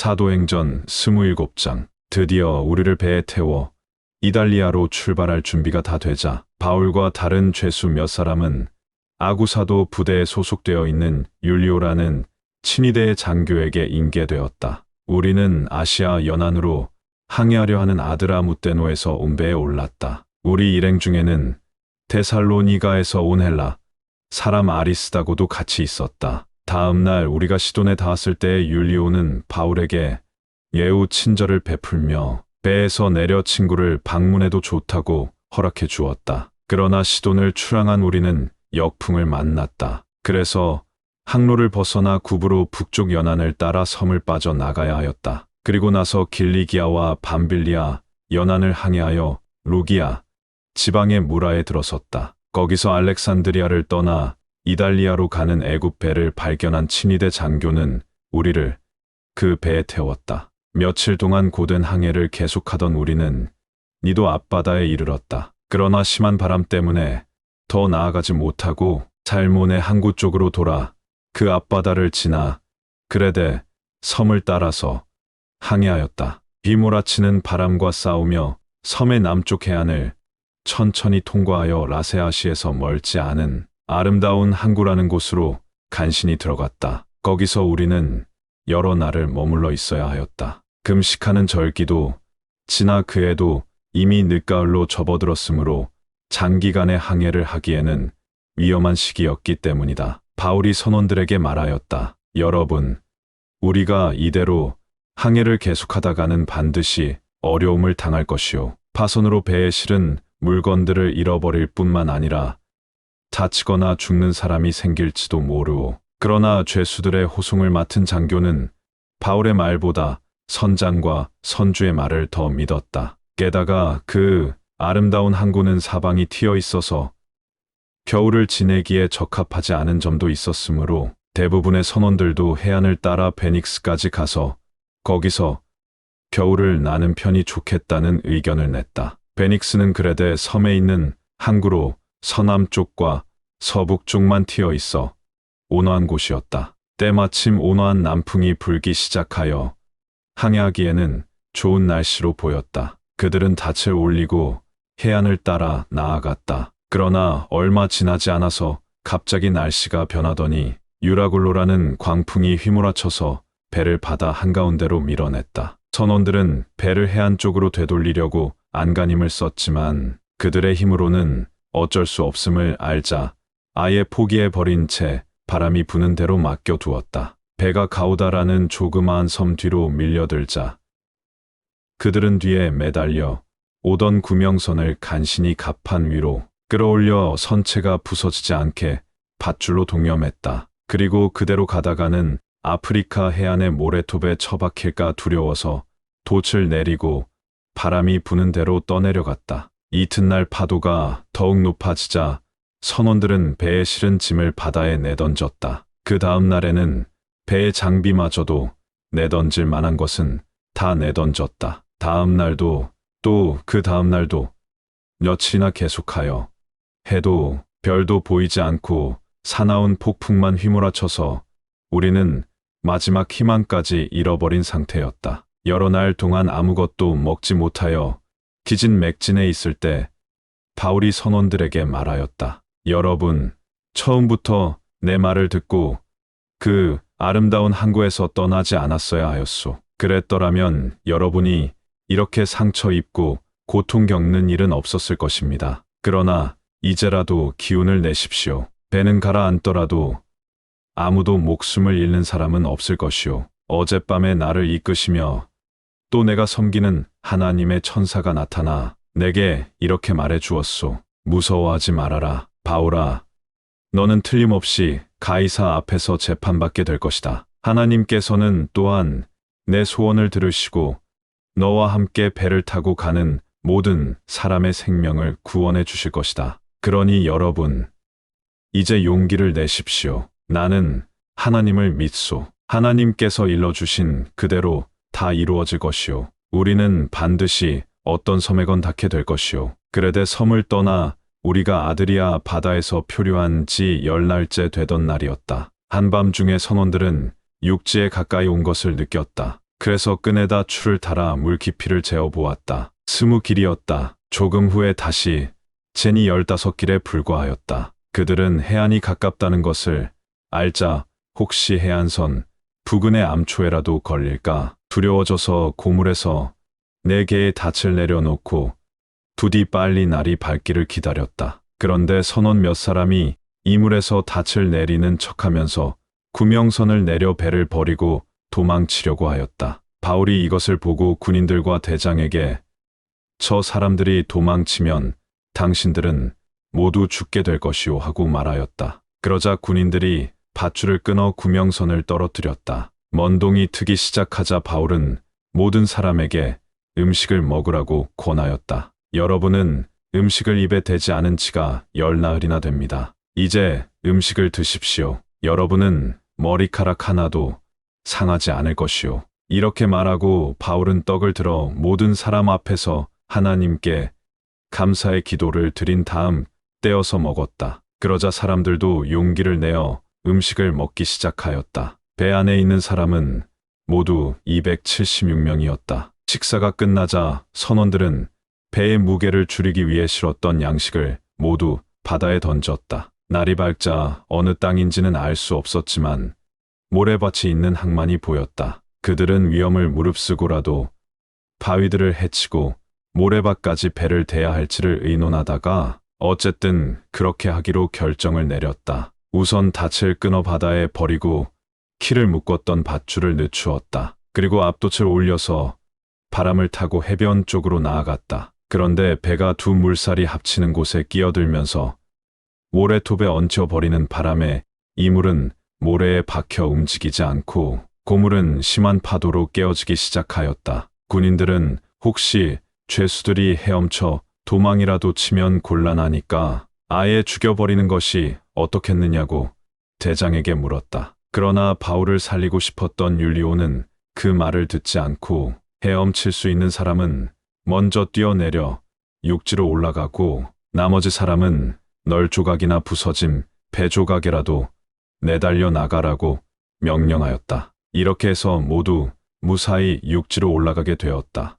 사도행전 27장. 드디어 우리를 배에 태워 이달리아로 출발할 준비가 다 되자 바울과 다른 죄수 몇 사람은 아구사도 부대에 소속되어 있는 율리오라는 친위대의 장교에게 인계되었다. 우리는 아시아 연안으로 항해하려 하는 아드라 무테노에서 온 배에 올랐다. 우리 일행 중에는 데살로니가에서 온 헬라 사람 아리스다고도 같이 있었다. 다음 날 우리가 시돈에 닿았을 때 율리오는 바울에게 예우 친절을 베풀며 배에서 내려 친구를 방문해도 좋다고 허락해 주었다. 그러나 시돈을 출항한 우리는 역풍을 만났다. 그래서 항로를 벗어나 구부로 북쪽 연안을 따라 섬을 빠져 나가야 하였다. 그리고 나서 길리기아와 밤빌리아 연안을 항해하여 루기아 지방의 무라에 들어섰다. 거기서 알렉산드리아를 떠나 이달리아로 가는 애굽 배를 발견한 친위대 장교는 우리를 그 배에 태웠다. 며칠 동안 고된 항해를 계속하던 우리는 니도 앞바다에 이르렀다. 그러나 심한 바람 때문에 더 나아가지 못하고 살몬의 항구 쪽으로 돌아 그 앞바다를 지나 그레데 섬을 따라서 항해하였다. 비몰아치는 바람과 싸우며 섬의 남쪽 해안을 천천히 통과하여 라세아시에서 멀지 않은 아름다운 항구라는 곳으로 간신히 들어갔다. 거기서 우리는 여러 날을 머물러 있어야 하였다. 금식하는 절기도 지나 그 해도 이미 늦가을로 접어들었으므로 장기간의 항해를 하기에는 위험한 시기였기 때문이다. 바울이 선원들에게 말하였다. 여러분, 우리가 이대로 항해를 계속하다가는 반드시 어려움을 당할 것이요. 파손으로 배에 실은 물건들을 잃어버릴 뿐만 아니라 다치거나 죽는 사람이 생길지도 모르오. 그러나 죄수들의 호송을 맡은 장교는 바울의 말보다 선장과 선주의 말을 더 믿었다. 게다가 그 아름다운 항구는 사방이 튀어 있어서 겨울을 지내기에 적합하지 않은 점도 있었으므로 대부분의 선원들도 해안을 따라 베닉스까지 가서 거기서 겨울을 나는 편이 좋겠다는 의견을 냈다. 베닉스는 그레데 섬에 있는 항구로 서남쪽과 서북쪽만 튀어 있어 온화한 곳이었다. 때마침 온화한 남풍이 불기 시작하여 항해하기에는 좋은 날씨로 보였다. 그들은 닻을 올리고 해안을 따라 나아갔다. 그러나 얼마 지나지 않아서 갑자기 날씨가 변하더니 유라굴로라는 광풍이 휘몰아쳐서 배를 바다 한가운데로 밀어냈다. 선원들은 배를 해안 쪽으로 되돌리려고 안간힘을 썼지만 그들의 힘으로는 어쩔 수 없음을 알자 아예 포기해 버린 채 바람이 부는 대로 맡겨두었다. 배가 가우다라는 조그마한 섬 뒤로 밀려들자 그들은 뒤에 매달려 오던 구명선을 간신히 갑판 위로 끌어올려 선체가 부서지지 않게 밧줄로 동염했다. 그리고 그대로 가다가는 아프리카 해안의 모래톱에 처박힐까 두려워서 돛을 내리고 바람이 부는 대로 떠내려갔다. 이튿날 파도가 더욱 높아지자 선원들은 배에 실은 짐을 바다에 내던졌다. 그 다음 날에는 배의 장비마저도 내던질 만한 것은 다 내던졌다. 다음 날도 또 그 다음 날도 며칠이나 계속하여 해도 별도 보이지 않고 사나운 폭풍만 휘몰아쳐서 우리는 마지막 희망까지 잃어버린 상태였다. 여러 날 동안 아무것도 먹지 못하여 기진 맥진에 있을 때 바울이 선원들에게 말하였다. 여러분, 처음부터 내 말을 듣고 그 아름다운 항구에서 떠나지 않았어야 하였소. 그랬더라면 여러분이 이렇게 상처 입고 고통 겪는 일은 없었을 것입니다. 그러나 이제라도 기운을 내십시오. 배는 가라앉더라도 아무도 목숨을 잃는 사람은 없을 것이오. 어젯밤에 나를 이끄시며 또 내가 섬기는 하나님의 천사가 나타나 내게 이렇게 말해 주었소. 무서워하지 말아라. 바울아. 너는 틀림없이 가이사 앞에서 재판받게 될 것이다. 하나님께서는 또한 내 소원을 들으시고 너와 함께 배를 타고 가는 모든 사람의 생명을 구원해 주실 것이다. 그러니 여러분, 이제 용기를 내십시오. 나는 하나님을 믿소. 하나님께서 일러주신 그대로 다 이루어질 것이오. 우리는 반드시 어떤 섬에건 닿게 될 것이오. 그레데 섬을 떠나 우리가 아드리아 바다에서 표류한 지 열날째 되던 날이었다. 한밤중에 선원들은 육지에 가까이 온 것을 느꼈다. 그래서 끈에다 줄을 달아 물 깊이를 재어 보았다. 스무 길이었다. 조금 후에 다시 젠이 열다섯 길에 불과하였다. 그들은 해안이 가깝다는 것을 알자 혹시 해안선 부근의 암초에라도 걸릴까 두려워져서 고물에서 네 개의 닻을 내려놓고 부디 빨리 날이 밝기를 기다렸다. 그런데 선원 몇 사람이 이물에서 닻을 내리는 척하면서 구명선을 내려 배를 버리고 도망치려고 하였다. 바울이 이것을 보고 군인들과 대장에게 저 사람들이 도망치면 당신들은 모두 죽게 될 것이오 하고 말하였다. 그러자 군인들이 밧줄을 끊어 구명선을 떨어뜨렸다. 먼동이 트기 시작하자 바울은 모든 사람에게 음식을 먹으라고 권하였다. 여러분은 음식을 입에 대지 않은 지가 열나흘이나 됩니다. 이제 음식을 드십시오. 여러분은 머리카락 하나도 상하지 않을 것이오. 이렇게 말하고 바울은 떡을 들어 모든 사람 앞에서 하나님께 감사의 기도를 드린 다음 떼어서 먹었다. 그러자 사람들도 용기를 내어 음식을 먹기 시작하였다. 배 안에 있는 사람은 모두 276명이었다. 식사가 끝나자 선원들은 배의 무게를 줄이기 위해 실었던 양식을 모두 바다에 던졌다. 날이 밝자 어느 땅인지는 알 수 없었지만 모래밭이 있는 항만이 보였다. 그들은 위험을 무릅쓰고라도 바위들을 해치고 모래밭까지 배를 대야 할지를 의논하다가 어쨌든 그렇게 하기로 결정을 내렸다. 우선 닻을 끊어 바다에 버리고 키를 묶었던 밧줄을 늦추었다. 그리고 앞돛을 올려서 바람을 타고 해변 쪽으로 나아갔다. 그런데 배가 두 물살이 합치는 곳에 끼어들면서 모래톱에 얹혀버리는 바람에 이물은 모래에 박혀 움직이지 않고 고물은 심한 파도로 깨어지기 시작하였다. 군인들은 혹시 죄수들이 헤엄쳐 도망이라도 치면 곤란하니까 아예 죽여버리는 것이 어떻겠느냐고 대장에게 물었다. 그러나 바울을 살리고 싶었던 율리오는 그 말을 듣지 않고 헤엄칠 수 있는 사람은 먼저 뛰어내려 육지로 올라가고 나머지 사람은 널 조각이나 부서짐 배 조각이라도 내달려 나가라고 명령하였다. 이렇게 해서 모두 무사히 육지로 올라가게 되었다.